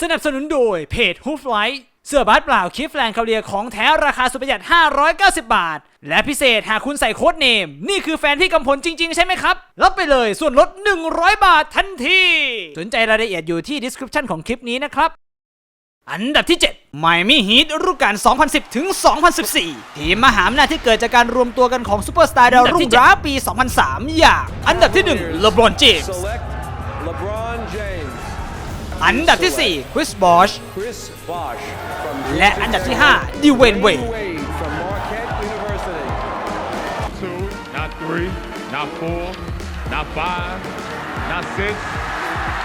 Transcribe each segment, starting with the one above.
สนับสนุนโดยเพจ Hoof Light เสื้อบาสเปล่าคิฟแลนด์คาเรียของแท้ราคาสุดประหยัด 590 บาท และพิเศษหากคุณใส่โค้ดเนม นี่คือแฟนพี่กำพลจริง ๆ ใช่ไหมครับ รับไปเลยส่วนลด 100 บาททันที สนใจรายละเอียดอยู่ที่ description ของคลิปนี้นะครับ อันดับที่7 Miami Heat ฤดูกาล2010 ถึง 2014 ทีมมหาอำนาจที่เกิดจากการรวมตัวกันของซูเปอร์สตาร์ดาวรุ่งดราฟต์ปี 2003 อย่าง อันดับที่1 LeBron James Select LeBron James, อันดับที่4 Chris Bosh Chris Bosh from และอันดับที่5 Dwayne Wade Wade from Marquette University. two, not three, not four, not five, not six,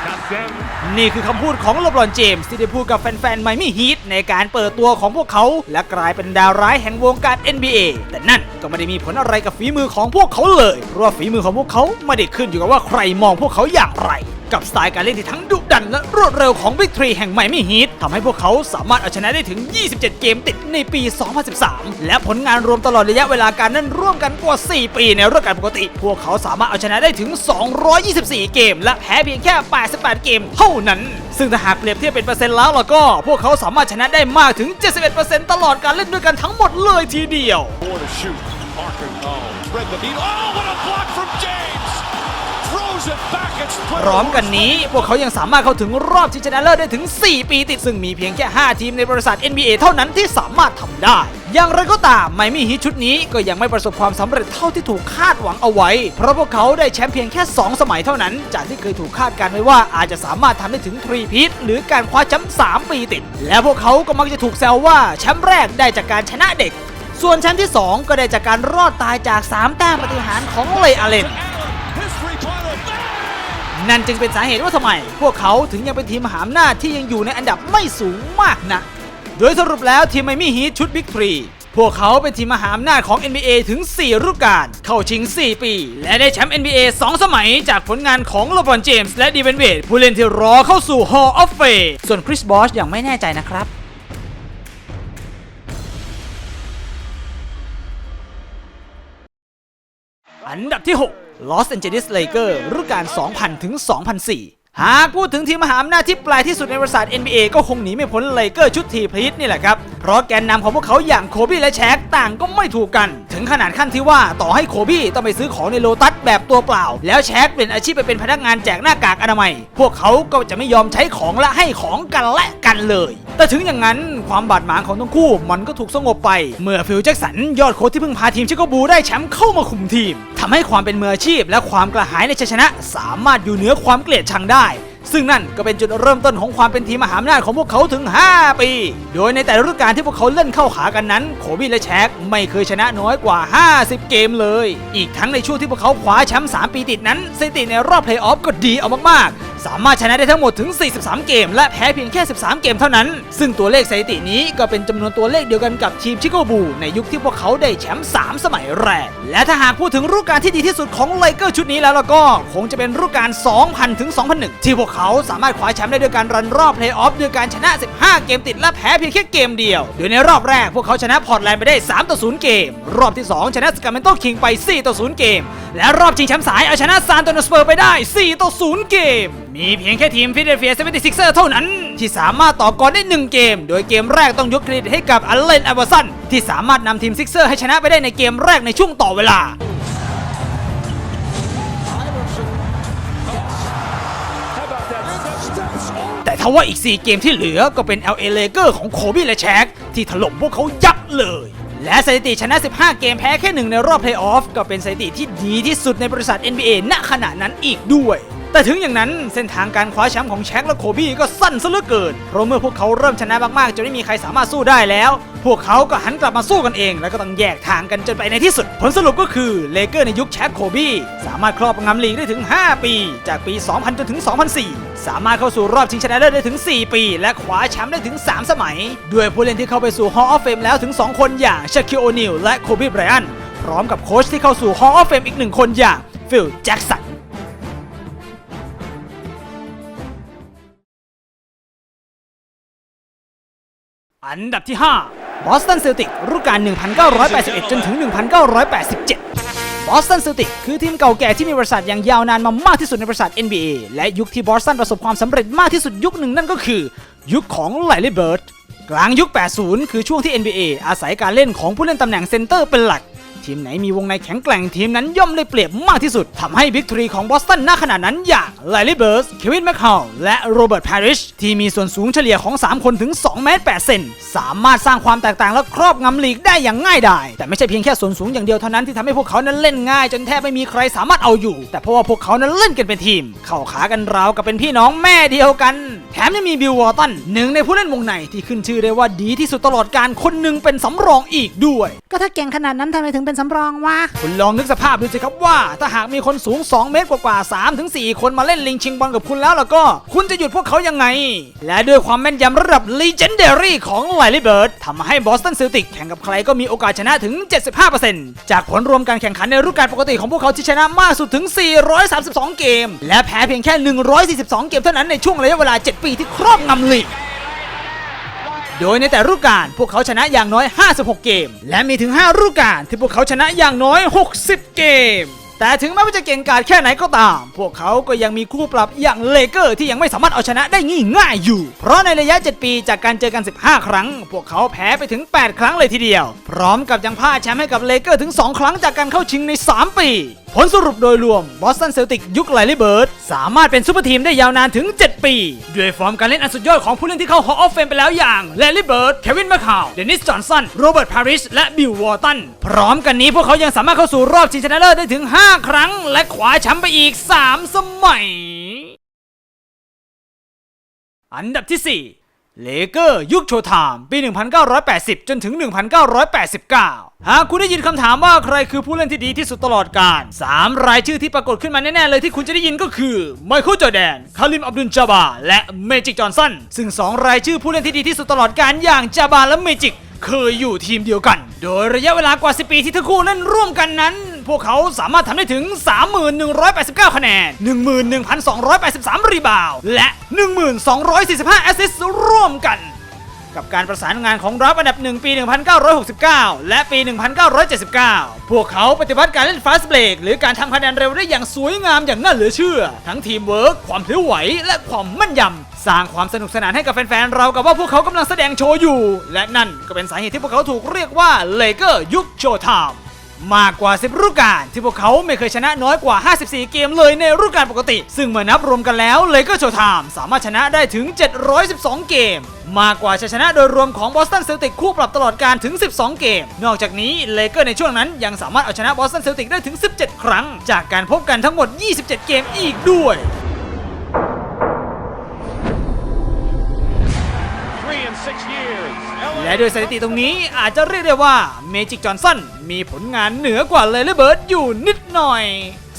not seven. นี่คือคำพูดของ LeBron James ที่ได้พูดกับแฟนๆ Miami Heat ในการเปิดตัวของพวกเขา และกลายเป็นดาวร้ายแห่งวงการ NBA แต่นั่นก็ไม่ได้มีผลอะไรกับฝีมือของพวกเขาเลย เพราะว่าฝีมือของพวกเขาไม่ได้ขึ้นอยู่กับว่าใครมองพวกเขาอย่างไร กับสไตล์การเล่นที่ทั้งดุดันและรวดเร็วของ Big 3แห่ง Miami Heat ทำให้พวกเขาสามารถเอาชนะได้ถึง 27 เกมติดในปี 2013 และผลงานรวมตลอดระยะเวลาการนั้นร่วมกันกว่า 4 ปีในฤดูกาลปกติ พวกเขาสามารถเอาชนะได้ถึง 224 เกม และแพ้เพียงแค่ 88 เกมเท่านั้น ซึ่งถ้าหากเปรียบเทียบเป็นเปอร์เซ็นต์แล้วล่ะก็ พวกเขาสามารถชนะได้มากถึง 71%ตลอดการเล่นด้วยกันทั้งหมดเลยทีเดียว Four to shoot. Parker, oh, spread the beat. Oh, what a block from James! พร้อมกันนี้พวกเขายังสามารถเข้าถึงรอบชิงชนะเลิศได้ถึง 4 ปีติดซึ่งมีเพียงแค่ 5 ทีมในบริษัท NBA เท่านั้นที่สามารถทำได้ อย่างไรก็ตามไมมี่ฮีชุดนี้ก็ยังไม่ประสบความสำเร็จเท่าที่ถูกคาดหวังเอาไว้ เพราะพวกเขาได้แชมป์เพียงแค่ 2 สมัยเท่านั้น จากที่เคยถูกคาดการณ์ไว้ว่าอาจจะสามารถทำได้ถึงทรีพีทหรือการคว้าแชมป์3ปีติด และพวกเขาก็มักจะถูกแซวว่าแชมป์แรกได้จากการชนะเด็ก ส่วนแชมป์ที่ 2 ก็ได้จากการรอดตายจาก 3 แต้มปฏิหารของเลอาเลน นั่นจึงเป็นสาเหตุว่าทำไม พวกเขาถึงยังเป็นทีมมหาอำนาจที่ยังอยู่ในอันดับไม่สูงมากนะโดยสรุปแล้วทีมไมมี่ฮีทชุดบิ๊กทรีพวกเขาเป็นทีมมหาอำนาจของ NBA ถึง 4 ฤดูกาล เข้าชิง 4 ปี และได้แชมป์ NBA 2 สมัยจากผลงานของเลบรอนเจมส์และดีเวนเวดผู้เล่นที่รอเข้าสู่ Hall of Fame ส่วนคริสบอชยังไม่แน่ใจนะครับอันดับที่ 6 Los Angeles Lakers ฤดูกาล 2000 ถึง 2004 หากพูดถึงทีมมหาอำนาจที่ปลายที่สุดในบริษัท NBA ก็คงหนีไม่พ้นเลเกอร์ชุดทีพีทนี่แหละครับ เพราะแกนนำของพวกเขาอย่างโคบี้และแชกต่างก็ไม่ถูกกัน ถึงขนาดขั้นที่ว่าต่อให้โคบี้ต้องไปซื้อของในโลตัสแบบตัวเปล่า แล้วแชกเปลี่ยนอาชีพไปเป็นพนักงานแจกหน้ากากอนามัย พวกเขาก็จะไม่ยอมใช้ของและให้ของกันและกันเลย แต่ถึงอย่างนั้นความบาดหมางของทั้งคู่มันก็ถูกสงบไป เมื่อฟิลแจ็กสันยอดโค้ชที่เพิ่งพาทีมชิคาโกบูได้แชมป์เข้ามาคุมทีมทำให้ความเป็นมืออาชีพ และความกระหายในชัยชนะ สามารถอยู่เหนือความเกลียดชังได้ ซึ่งนั่นก็เป็นจุดเริ่มต้นของความเป็นทีมมหาอำนาจของพวกเขาถึง 5 ปี โดยในแต่ละฤดูกาลที่พวกเขาเล่นเข้าขากันนั้น โคบี้และแชกไม่เคยชนะน้อยกว่า 50 เกมเลย อีกทั้งในช่วงที่พวกเขาคว้าแชมป์3ปีติดนั้นสถิติในรอบเพลย์ออฟก็ดีเอามากๆ สามารถชนะได้ทั้งหมดถึง 43 เกม และแพ้เพียงแค่ 13 เกมเท่านั้น ซึ่งตัวเลขสถิตินี้ก็เป็นจำนวนตัวเลขเดียวกันกับทีมชิคาโกบู ในยุคที่พวกเขาได้แชมป์3สมัยแรก และถ้าหากพูดถึงฤดูกาลที่ดีที่สุดของไลเกอร์ชุดนี้แล้วก็คงจะเป็นฤดูกาล2000 ถึง 2001 ที่พวกเขาขาสามารถคว้าแชมป์ได้ด้วยการรันรอบเพลย์ออฟด้วยการชนะ 15 เกมติดและแพ้เพียงแค่เกมเดียว โดยในรอบแรกพวกเขาชนะพอร์ตแลนด์ไปได้ 3 ต่อ 0 เกม รอบที่ 2 ชนะสกาเมนโตคิงไป 4 ต่อ 0 เกม และรอบชิงแชมป์สายเอาชนะซานโตนสเปอร์ไปได้ 4 ต่อ 0 เกม มีเพียงแค่ทีมฟิ l เดลเฟีย76เท่านั้น ที่สามารถต่อกรได้ 1 เกม โดยเกมแรกต้องยกเครดิตให้กับอัลเลนอเวอร์สันที่สามารถนำทีมซิกเซอร์ให้ชนะไปได้ในเกมแรกในช่วงต่อเวลา แต่าว่าอีก 4 เกมที่เหลือก็เป็น LA Lakers ของโคบี้และแชกที่ถล่มพวกเขายับเลย และสถิติชนะ 15 เกมแพ้แค่หนึ่งในรอบเพลย์ออฟก็เป็นสถิติที่ดีที่สุดในบริษัท NBA ณขณะนั้นอีกด้วย แต่ถึงอย่างนั้นเส้นทางการคว้าแชมป์ของแชกและโคบี้ก็สั้นซะเหลือเกิน เพราะเมื่อพวกเขาเริ่มชนะมากๆจนไม่มีใครสามารถสู้ได้แล้ว พวกเขาก็หันกลับมาสู้กันเอง แล้วก็ต้องแยกทางกันจนไปในที่สุด ผลสรุปก็คือเลเกอร์ในยุคแชกโคบี้สามารถครอบงำลีกได้ถึง 5 ปี จากปี 2000 จนถึง 2004 สามารถเข้าสู่รอบชิงชนะเลิศได้ถึง 4 ปี และคว้าแชมป์ได้ถึง 3 สมัย ด้วยผู้เล่นที่เข้าไปสู่ Hall of Fame แล้วถึง 2 คนอย่างชาคิโอนิลและโคบี้ไบรอันพร้อมกับโค้ชที่เข้าสู่ Hall of Fame อีกหนึ่งคนอย่างฟิลแจ็กสัน อันดับที่ 5 บอสตันเซลติกรุ่นการ 1981 จนถึง 1987 บอสตันเซลติกคือทีมเก่าแก่ที่มีบริษัทอย่างยาวนานมามากที่สุดในบริษัท NBA และยุคที่บอสตันประสบความสำเร็จมากที่สุดยุคหนึ่งนั่นก็คือ ยุคของไลลี่เบิร์ดกลางยุค 80 คือช่วงที่ NBA อาศัยการเล่นของผู้เล่นตำแหน่งเซนเตอร์เป็นหลัก ทีมไหนมีวงในแข็งแกร่งทีมนั้นย่อมได้เปรียบมากที่สุดทำให้บิ๊กทรีของบอสตันณขณะนั้นอย่างไลลี่เบิร์สเควินแมคฮาลและโรเบิร์ตพาริชที่มีส่วนสูงเฉลี่ยของ 3 คนถึง2เมตร8เซนสามารถสร้างความแตกต่างและครอบงำลีกได้อย่างง่ายดายแต่ไม่ใช่เพียงแค่ส่วนสูงอย่างเดียวเท่านั้นที่ทำให้พวกเขานั้นเล่นง่าย จนแทบไม่มีใครสามารถเอาอยู่ แต่เพราะว่าพวกเขานั้นเล่นกันเป็นทีม เข้าขากันราวกับเป็นพี่น้องแม่เดียวกัน แถมยังมีบิลวอร์ตันหนึ่งในผู้เล่นวงในที่ขึ้นชื่อได้ว่าดีที่สุดตลอดการคนหนึ่งเป็นสำรองอีกด้วย ก็ถ้าเก่งขนาดนั้นทำไมถึงเป็นสำรองวะคุณลองนึกสภาพดูสิครับว่า ถ้าหากมีคนสูง 2 เมตรกว่าๆ3ถึง4คนมาเล่นลิงชิงบอลกับคุณแล้วล่ะก็ คุณจะหยุดพวกเขายังไง และด้วยความแม่นยำระดับ Legendary ของไลลี่เบิร์ดทำให้บอสตันเซลติกแข่งกับใครก็มีโอกาสชนะถึง 75%จากผลรวมการแข่งขันในฤดูกาลปกติของพวกเขาที่ชนะมากสุดถึง 432 เกม และแพ้เพียงแค่ 142 เกมเท่านั้นในช่วงระยะเวลา 7 ปีที่ครอบงำลีก โดยในแต่ฤดูกาลพวกเขาชนะอย่างน้อย 56 เกม และมีถึง 5 ฤดูกาลที่พวกเขาชนะอย่างน้อย 60 เกม แต่ถึงแม้ว่าจะเก่งกาจแค่ไหนก็ตาม พวกเขาก็ยังมีคู่ปรับอย่างเลเกอร์ที่ยังไม่สามารถเอาชนะได้ง่ายๆอยู่ เพราะในระยะ 7 ปีจากการเจอกัน 15 ครั้ง พวกเขาแพ้ไปถึง 8 ครั้งเลยทีเดียว พร้อมกับยังพลาดแชมป์ให้กับเลเกอร์ถึง 2 ครั้งจากการเข้าชิงใน 3 ปีผลสรุปโดยรวมบอสตันเซลติกยุคไลลี่เบิร์ดสามารถเป็นซูเปอร์ทีมได้ยาวนานถึง 7 ปี ด้วยฟอร์มการเล่นอันสุดยอดของผู้เล่นที่เข้า Hall of Fame ไปแล้วอย่างแลลี่เบิร์ด เควินแมคฮาว เดนิส จอห์นสัน โรเบิร์ต พาริส และบิลวอร์ตัน พร้อมกันนี้พวกเขายังสามารถเข้าสู่รอบชิงชนะเลิศได้ถึง 5 ครั้ง และคว้าแชมป์ไปอีก 3 สมัย อันดับที่ 4 เลเกอร์ยุคโชว์ไทม์ปี 1980 จนถึง 1989 หากคุณได้ยินคำถามว่าใครคือผู้เล่นที่ดีที่สุดตลอดกาล3 รายชื่อที่ปรากฏขึ้นมาแน่ ๆ เลยที่คุณจะได้ยินก็คือ ไมเคิลจอร์แดน คาริม อับดุลจาบา และเมจิก จอห์นสัน ซึ่ง 2 รายชื่อผู้เล่นที่ดีที่สุดตลอดกาลอย่างจาบาและเมจิกเคยอยู่ทีมเดียวกัน โดยระยะเวลากว่า 10 ปีที่ทั้งคู่เล่นร่วมกันนั้น พวกเขาสามารถทำได้ถึง 3189 คะแนน 11,283 รีบาวด์และ 1245 แอสซิสต์ร่วมกัน กับการประสานงานของรับอันดับ 1 ปี 1969 และปี 1979 พวกเขาปฏิบัติการเล่นฟาสเบรกหรือการทำคะแนนเร็วได้อย่างสวยงามอย่างน่าเหลือเชื่อ ทั้งทีมเวิร์กความพลิ้วไหว และความมั่นยำสร้างความสนุกสนานให้กับแฟนๆ เรากับว่าพวกเขากำลังแสดงโชว์อยู่ และนั่นก็เป็นสาเหตุที่พวกเขาถูกเรียกว่าเลเกอร์ยุคโชว์ไทม์ มากกว่า 10 ฤดูกาลที่พวกเขาไม่เคยชนะน้อยกว่า 54 เกมเลยในฤดูกาลปกติ ซึ่งเมื่อนับรวมกันแล้วเลเกอร์โชว์ไทม์สามารถชนะได้ถึง 712 เกม มากกว่าชัยชนะโดยรวมของบอสตันเซลติกคู่ปรับตลอดการถึง 12 เกม นอกจากนี้เลเกอร์ในช่วงนั้นยังสามารถเอาชนะบอสตันเซลติกได้ถึง 17 ครั้ง จากการพบกันทั้งหมด 27 เกมอีกด้วย Three in six years. และโดยสถิติตรงนี้อาจจะเรียกได้ว่าเมจิกจอห์นสันมีผลงานเหนือกว่าเลเลเบิร์ดอยู่นิดหน่อย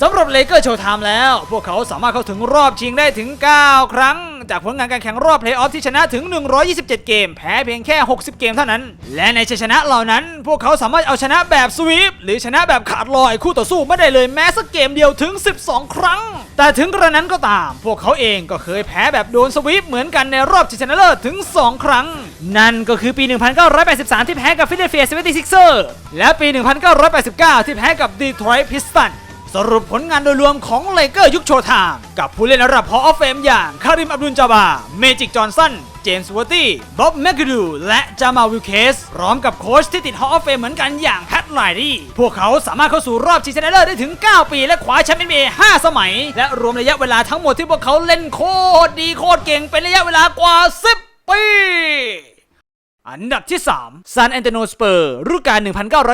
สำหรับเลเกอร์โชว์ไทม์แล้ว พวกเขาสามารถเข้าถึงรอบชิงได้ถึง 9 ครั้ง จากผลงานการแข่งรอบเพลย์ออฟที่ชนะถึง 127 เกม แพ้เพียงแค่ 60 เกมเท่านั้น และในชัยชนะเหล่านั้น พวกเขาสามารถเอาชนะแบบสวีปหรือชนะแบบขาดลอยคู่ต่อสู้ไม่ได้เลยแม้สักเกมเดียวถึง 12 ครั้ง แต่ถึงกระนั้นก็ตาม พวกเขาเองก็เคยแพ้แบบโดนสวีปเหมือนกันในรอบชิงชนะเลิศถึง 2 ครั้ง นั่นก็คือปี 1983 ที่แพ้กับฟิลาเดลเฟีย 76ers และปี 1989 ที่แพ้กับ Detroit Pistons ส สรุปผลงานโดยรวมของเลเกอร์ยุคโชว์ไทม์กับผู้เล่นระดับฮอ of Fame อย่าง คาริมอับดุลจาบา เมจิกจอห์นสัน เจมส์วอร์ตี้ บ๊อบแมกดู และจามาวิลเคส พร้อมกับโค้ชที่ติดฮอ of Fame เหมือนกันอย่างแพทไลดี้พวกเขาสามารถเข้าสู่รอบชิงชนะเลิศได้ถึง 9 ปี และคว้าแชมป์ NBA 5สมัย และรวมระยะเวลาทั้งหมดที่พวกเขาเล่นโคตรดีโคตรเก่งเป็นระยะเวลากว่า 10 ปีอันดับที่ 3 ซานแอนโตโนสเปอร์ฤดูกาล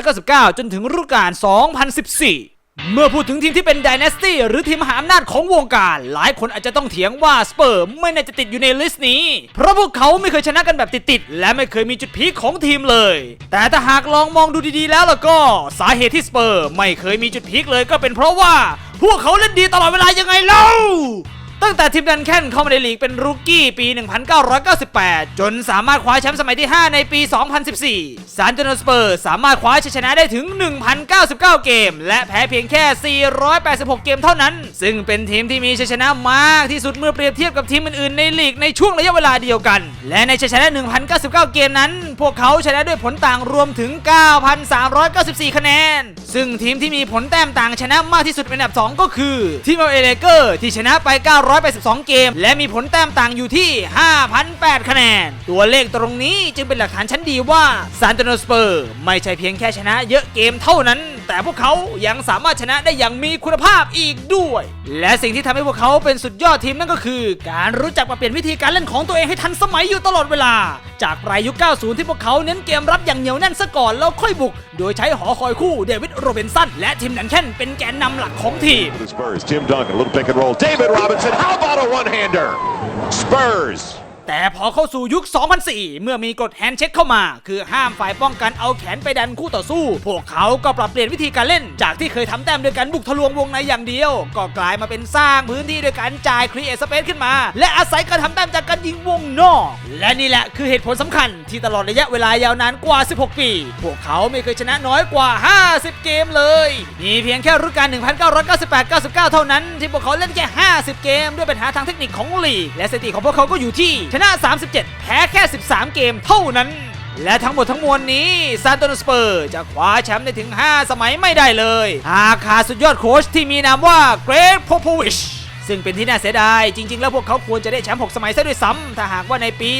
1999 จนถึงฤดูกาล2014 เมื่อพูดถึงทีมที่เป็นดินาสตี้หรือทีมมหาอำนาจของวงการ หลายคนอาจจะต้องเถียงว่าสเปอร์ไม่น่าจะติดอยู่ในลิสต์นี้ เพราะพวกเขาไม่เคยชนะกันแบบติดๆและไม่เคยมีจุดพีคของทีมเลย แต่ถ้าหากลองมองดูดีๆแล้วล่ะก็สาเหตุที่สเปอร์ไม่เคยมีจุดพีคเลยก็เป็นเพราะว่า พวกเขาเล่นดีตลอดเวลายังไงเล่า ตั้งแต่ทีมดันแคนเข้ามาในลีกเป็นรูกี้ปี 1998 จนสามารถคว้าแชมป์สมัยที่ 5 ในปี 2014 ซานโตนสเปอร์สามารถคว้าชัยชนะได้ถึง 1,099 เกม และแพ้เพียงแค่ 486 เกมเท่านั้น ซึ่งเป็นทีมที่มีชัยชนะมากที่สุดเมื่อเปรียบเทียบกับทีมอื่นๆในลีกในช่วงระยะเวลาเดียวกัน และในชัยชนะ 1,099 เกมนั้น พวกเขาชนะด้วยผลต่างรวมถึง 9,394 คะแนน ซึ่งทีมที่มีผลแต้มต่างชนะมากที่สุดเป็นอันดับ 2 ก็คือทีมเอเลเกอร์ที่ชนะไป9 1,982 เกม และมีผลแต้มต่างอยู่ที่ 5,008 คะแนน ตัวเลขตรงนี้จึงเป็นหลักฐานชั้นดีว่าซานโตโนสเปอร์ไม่ใช่เพียงแค่ชนะเยอะเกมเท่านั้น แต่พวกเขายังสามารถชนะได้อย่างมีคุณภาพอีกด้วย และสิ่งที่ทำให้พวกเขาเป็นสุดยอดทีมนั่นก็คือ การรู้จักมาเปลี่ยนวิธีการเล่นของตัวเองให้ทันสมัยอยู่ตลอดเวลา จากปลายยุค 90 ที่พวกเขาเน้นเกมรับอย่างเหนียวแน่นซะก่อนแล้วค่อยบุก โดยใช้หอคอยคู่เดวิดโรเบนสันและทีมดันแคนเป็นแกนนำหลักของทีม Spurs. Tim Duncan, a little pick and roll. David Robinson, how about a one-hander? Spurs. แต่พอเข้าสู่ยุค 2004 เมื่อมีกฎแฮนด์เช็คเข้ามา คือห้ามฝ่ายป้องกันเอาแขนไปดันคู่ต่อสู้ พวกเขาก็ปรับเปลี่ยนวิธีการเล่น จากที่เคยทำแต้มโดยการบุกทะลวงวงในอย่างเดียว ก็กลายมาเป็นสร้างพื้นที่โดยการจ่ายครีเอทสเปซขึ้นมา และอาศัยการทำแต้มจากการยิงวงนอก และนี่แหละคือเหตุผลสำคัญที่ตลอดระยะเวลายาวนานกว่า 16 ปี พวกเขาไม่เคยชนะน้อยกว่า 50 เกมเลย มีเพียงแค่ฤดูกาล1998-99 เท่านั้น ที่พวกเขาเล่นแค่ 50 เกม ด้วยปัญหาทางเทคนิคของลีกและสถิติของพวกเขาก็อยู่ที่ชนะ 37 แพ้แค่ 13 เกมเท่านั้น และทั้งหมดทั้งมวลนี้ซานโตนสเปอร์จะคว้าแชมป์ได้ถึง 5 สมัยไม่ได้เลยหากขาดสุดยอดโค้ชที่มีนามว่าเกรกโพโพวิชซึ่งเป็นที่น่าเสียดาย จริง ๆ แล้วพวกเขาควรจะได้แชมป์ 6 สมัยซะด้วยซ้ำถ้าหากว่าในปี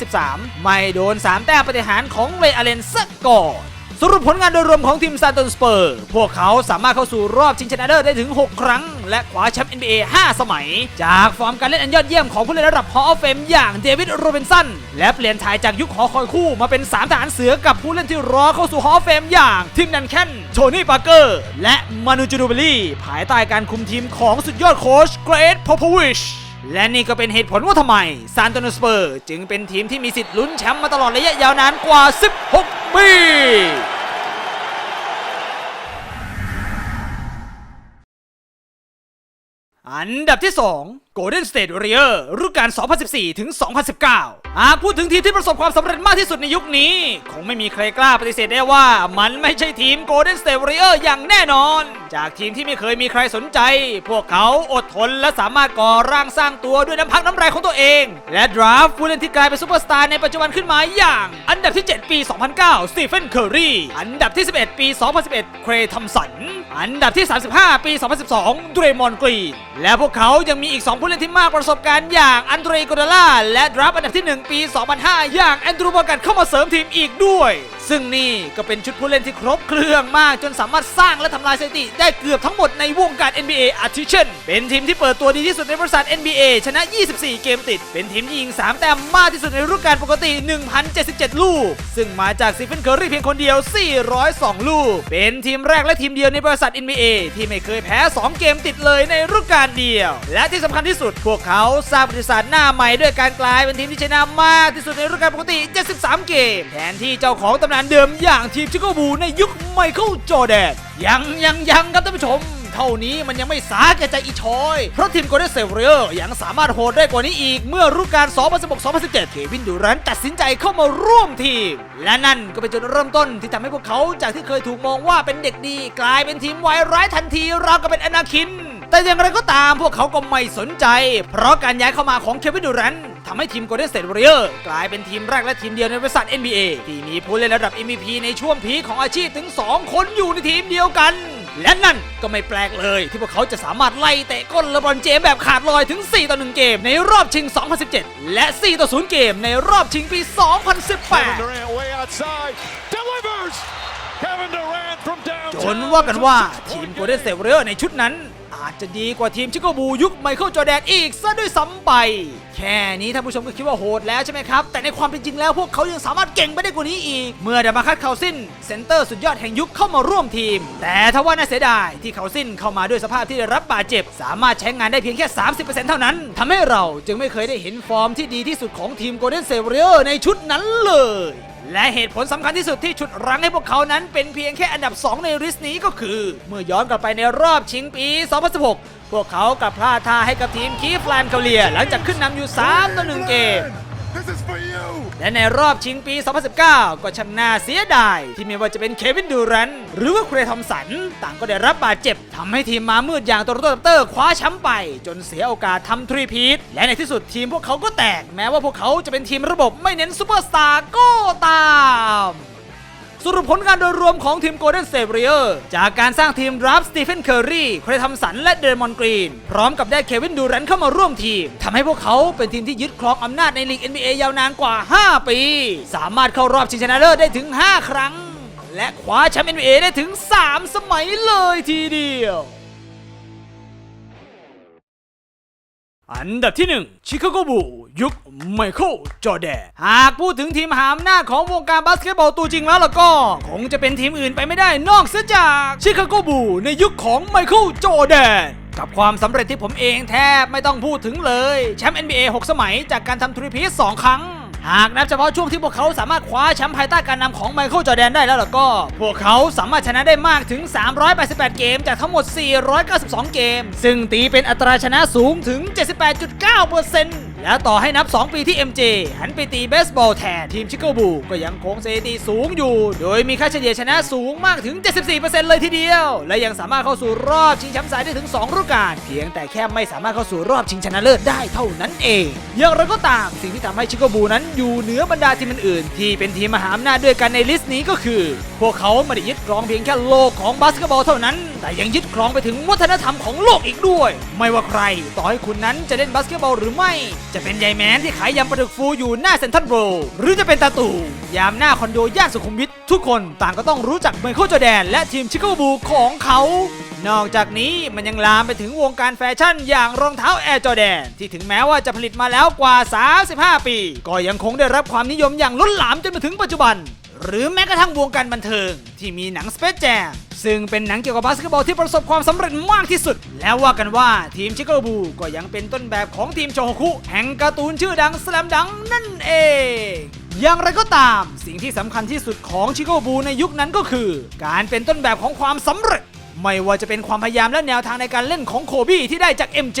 2013 ไม่โดน 3 แต้มปฏิหารของเรอัเลนซะก่อน สรุปผลงานโดยรวมของทีมซานตอนสเปอร์ พวกเขาสามารถเข้าสู่รอบชิงชนะเลิศได้ถึง 6 ครั้ง และคว้าแชมป์ NBA 5 สมัย จากฟอร์มการเล่นอันยอดเยี่ยมของผู้เล่นระดับ Hall of Fame อย่างเดวิดโรเบนสัน และเปลี่ยนถ่ายจากยุคหอคอยคู่มาเป็น3ทหารเสือกับผู้เล่นที่รอเข้าสู่ Hall of Fame อย่างทิมนันแคนโทนี่ปาร์เกอร์ และมานูจูดูเบลี่ภายใต้การคุมทีมของสุดยอดโค้ชเกรทพโพวิชและนี่ก็เป็นเหตุผลว่าทำไมซานโตนสเปอร์ จึงเป็นทีมที่มีสิทธิ์ลุ้นแชมป์มาตลอดระยะยาวนานกว่า 16 ปี อันดับที่สอง Golden State Warrior รุ่นการ 2014 ถึง 2019 หากพูดถึงทีมที่ประสบความสำเร็จมากที่สุดในยุคนี้ คงไม่มีใครกล้าปฏิเสธได้ว่ามันไม่ใช่ทีม Golden State Warrior อย่างแน่นอน จากทีมที่ไม่เคยมีใครสนใจ พวกเขาอดทนและสามารถก่อร่างสร้างตัวด้วยน้ำพักน้ำแรงของตัวเอง และดราฟต์ผู้เล่นที่กลายเป็นซูเปอร์สตาร์ในปัจจุบันขึ้นมาอย่าง อันดับที่ 7 ปี 2009 สตีเฟน เคอร์รี อันดับที่ 11 ปี 2011 เครทอมสัน อันดับที่ 35 ปี 2012 เดรมอน กรีน และพวกเขายังมีอีก 2ผู้เล่นที่มากประสบการณ์อย่างอันเดรโกดาล่าและดรับอันดับที่ 1 ปี 2005 อย่างแอนดรูบอร์กัตเข้ามาเสริมทีมอีกด้วย ซึ่งนี่ก็เป็นชุดผู้เล่นที่ครบเครื่องมากจนสามารถสร้างและทำลายสถิติ ได้เกือบทั้งหมดในวงการ NBA อาทิเช่น เป็นทีมที่เปิดตัวดีที่สุดในบริษัท NBA ชนะ 24 เกมติด เป็นทีมที่ยิง 3 แต้มมากที่สุดในฤดูกาลปกติ 1,077 ลูก ซึ่งมาจากซีเฟนเคอร์รี่เพียงคนเดียว 402 ลูก เป็นทีมแรกและทีมเดียวในบริษัท NBA ที่ไม่เคยแพ้ 2 เกมติดเลยในฤดูกาลเดียว และที่สำคัญที่สุด พวกเขาสร้างประวัติศาสตร์หน้าใหม่ด้วยการกลายเป็นทีมที่ชนะมากที่สุดในฤดูกาลปกติ 73 เกม แทนที่เจ้าของตำนานเดิมอย่างทีมชิคาโกบูในยุคไมเคิลจอแดนยังยังยังครับท่านผู้ชม เท่านี้มันยังไม่สาแก่ใจอีชอย เพราะทีมโกลเด้นเซเวอร์ยังสามารถโหดได้กว่านี้อีก เมื่อฤดูกาล 2016-2017 เควินดูแรนตัดสินใจเข้ามาร่วมทีม และนั่นก็เป็นจุดเริ่มต้นที่ทำให้พวกเขาจากที่เคยถูกมองว่าเป็นเด็กดี กลายเป็นทีมวายร้ายทันทีราวกับเป็นอนาคิน แต่อย่างไรก็ตามพวกเขาก็ไม่สนใจ เพราะการย้ายเข้ามาของเควินดูแรน ทำให้ทีม Golden State Warrior กลายเป็นทีมแรกและทีมเดียวในบริษัท NBA ที่มีผู้เล่นระดับ MVP ในช่วงพีคของอาชีพถึง 2 คนอยู่ในทีมเดียวกัน และนั่นก็ไม่แปลกเลยที่พวกเขาจะสามารถไล่เตะก้นเลบรอนเจมส์แบบขาดลอยถึง 4 ต่อ 1 เกมในรอบชิง 2017 และ 4 ต่อ 0 เกมในรอบชิงปี Kevin 2018 Durant way outside. Delivers. Kevin Durant from จน downtown. ว่ากันว่าทีม Golden State Warrior ในชุดนั้น อาจจะดีกว่าทีมชิคโกบูยุคไมเคิลจอแดนอีกซะด้วยซ้ำไป แค่นี้ท่านผู้ชมก็คิดว่าโหดแล้วใช่ไหมครับ แต่ในความเป็นจริงแล้วพวกเขายังสามารถเก่งไปได้กว่านี้อีก เมื่อเดมาคัตเขาซินเซนเตอร์สุดยอดแห่งยุคเข้ามาร่วมทีม แต่ทว่าน่าเสียดายที่เขาซินเข้ามาด้วยสภาพที่ได้รับบาดเจ็บ สามารถใช้งานได้เพียงแค่ 30%เท่านั้นทำให้เราจึงไม่เคยได้เห็นฟอร์มที่ดีที่สุดของทีม Golden State Warrior ในชุดนั้นเลยและเหตุผลสำคัญที่สุดที่ฉุดรั้งให้พวกเขานั้นเป็นเพียงแค่อันดับ 2 ในริสต์นี้ก็คือ เมื่อย้อนกลับไปในรอบชิงปี2016 พวกเขากลับพลาดท่าให้กับทีมคีฟแลนด์เกาเลียหลังจากขึ้นนำอยู่ 3 ต่อ 1 เกม This is for you. และในรอบชิงปี 2019 ก็ช่างน่าเสียดาย ที่ไม่ว่าจะเป็นเควินดูแรนต์หรือว่าเครย์ทอมสัน ต่างก็ได้รับบาดเจ็บทำให้ทีมมามืดอย่างโตโรโตดัปเตอร์คว้าแชมป์ไป จนเสียโอกาสทำทรีพีทและในที่สุดทีมพวกเขาก็แตก แม้ว่าพวกเขาจะเป็นทีมระบบไม่เน้นซูเปอร์สตาร์ก็ตาม สรุปผลการโดยรวมของทีม Golden State Warriors จากการสร้างทีมรับสตีเฟนเคอร์รีเครทัมสันและเดรมอนกรีน พร้อมกับได้เควินดูแรนเข้ามาร่วมทีมทำให้พวกเขาเป็นทีมที่ยึดครองอำนาจในลีก NBA ยาวนานกว่า 5 ปี สามารถเข้ารอบชิงชนะเลิศได้ถึง 5 ครั้ง และคว้าแชมป์ NBA ได้ถึง 3 สมัยเลยทีเดียวอันดับที่ 1 ชิคาโกบู ยุคไมเคิลจอแดนหากพูดถึงทีมหาอำนาของวงการบาสเกตบอลตัวจริงแล้วล่ะก็ คงจะเป็นทีมอื่นไปไม่ได้นอกเสียจากชิคาโกบูในยุคของไมเคิลจอแดนกับความสำเร็จที่ผมเองแทบไม่ต้องพูดถึงเลย แชมป์ NBA 6 สมัยจากการทำทริพีส2ครั้ง หากนับเฉพาะช่วงที่พวกเขาสามารถคว้าแชมป์ภายใต้การนำของไมเคิลจอแดนได้แล้วล่ะก็ พวกเขาสามารถชนะได้มากถึง 388 เกมจากทั้งหมด 492 เกม ซึ่งตีเป็นอัตราชนะสูงถึง 78.9% แล้วต่อให้นับ 2 ปีที่ MJ หันไปตีเบสบอลแทนทีมชิคาโกบูก็ยังคงสถิติสูงอยู่ โดยมีค่าเฉลี่ยชนะสูงมากถึง 74%เลยทีเดียว และยังสามารถเข้าสู่รอบชิงแชมป์สายได้ถึง 2ฤดูกาลเพียงแต่แค่ไม่สามารถเข้าสู่รอบชิงชนะเลิศได้เท่านั้นเอง อย่างไรก็ตามสิ่งที่ทำให้ชิคาโกบูนั้นอยู่เหนือบรรดาทีมอื่นๆที่เป็นทีมมหาอำนาจด้วยกันในลิสต์นี้ก็คือ พวกเขาไม่ได้ยึดครองเพียงแค่โลกของบาสเกตบอลเท่านั้น แต่ยังยึดครองไปถึงวัฒนธรรมของโลกอีกด้วย ไม่ว่าใคร ต่อให้คุณนั้นจะเล่นบาสเกตบอลหรือไม่ จะเป็นยายแมนที่ขายยำปลาดุกฟูอยู่หน้าเซ็นทรัลโรลด์หรือจะเป็นตาตู่ยามหน้าคอนโดย่านสุขุมวิททุกคนต่างก็ต้องรู้จักไมเคิลจอแดน และทีมชิคาโกบูของเขา นอกจากนี้มันยังลามไปถึงวงการแฟชั่นอย่างรองเท้าแอร์จอแดน ที่ถึงแม้ว่าจะผลิตมาแล้วกว่า 35 ปี ก็ยังคงได้รับความนิยมอย่างล้นหลามจนมาถึงปัจจุบัน หรือแม้กระทั่งวงการบันเทิง ที่มีหนังสเปซแจมซึ่งเป็นหนังเกี่ยวกับบาสเกตบอลที่ประสบความสำเร็จมากที่สุด แล้วว่ากันว่าทีมชิคาโกบูก็ยังเป็นต้นแบบของทีมโชฮคุ แห่งการ์ตูนชื่อดังสแลมดังนั่นเองอย่างไรก็ตามสิ่งที่สำคัญที่สุดของชิคาโกบูในยุคนั้นก็คือ การเป็นต้นแบบของความสำเร็จ ไม่ว่าจะเป็นความพยายามและแนวทางในการเล่นของโคบี้ที่ได้จาก MJ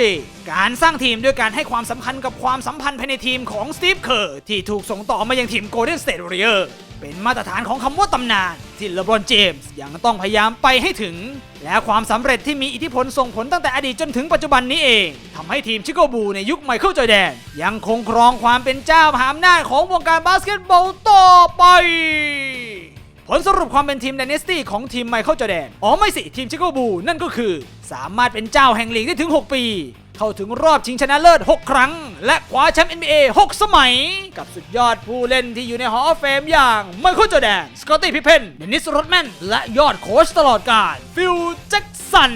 การสร้างทีมด้วยการให้ความสำคัญกับความสัมพันธ์ภายในทีมของสตีฟเคอร์ที่ถูกส่งต่อมายังทีม Golden State Warriors เเป็นมาตรฐานของคำว่าตำนาน ที่เลบรอนเจมส์ยังต้องพยายามไปให้ถึง และความสำเร็จที่มีอิทธิพลส่งผลตั้งแต่อดีตจนถึงปัจจุบันนี้เองทำให้ทีมชิคาโกบูในยุคไมเคิลจอร์แดน ยังคงครองความเป็นเจ้ามหาอำนาจของวงการบาสเกตบอลต่อไปผลสรุปความเป็นทีม d ดน s สตี้ของทีมไมเคิลจอร์แดน อ๋อไม่สิ ทีมชิคาโกบู นั่นก็คือ สามารถเป็นเจ้าแห่งลีกได้ถึง 6 ปี เข้าถึงรอบชิงชนะเลิศ 6 ครั้ง และคว้าแชมป์ NBA 6 สมัย กับสุดยอดผู้เล่นที่อยู่ในหอเฟมอย่างไมเคิลจอแดน สกอตตี้พิเพนเดนิสโรดแมน และยอดโค้ชตลอดกาลฟิลแจ็กสัน